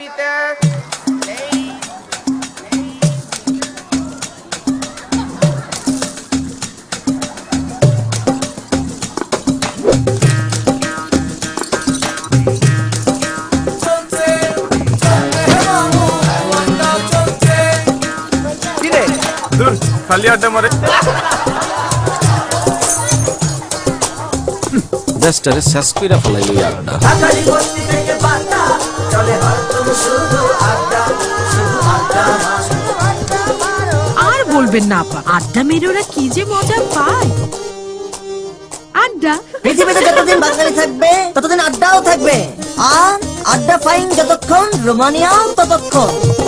Peter. Just a suspect of a lady. বলবেন না, আপা। আড্ডা মেরে ওরা কি যে মজা পায়। আড্ডা? পৃথিবীতে যতদিন বাঙালি থাকবে, ততদিন আড্ডাও থাকবে। আর আড্ডা ফাইন যতক্ষণ, রোমানিয়াও ততক্ষণ।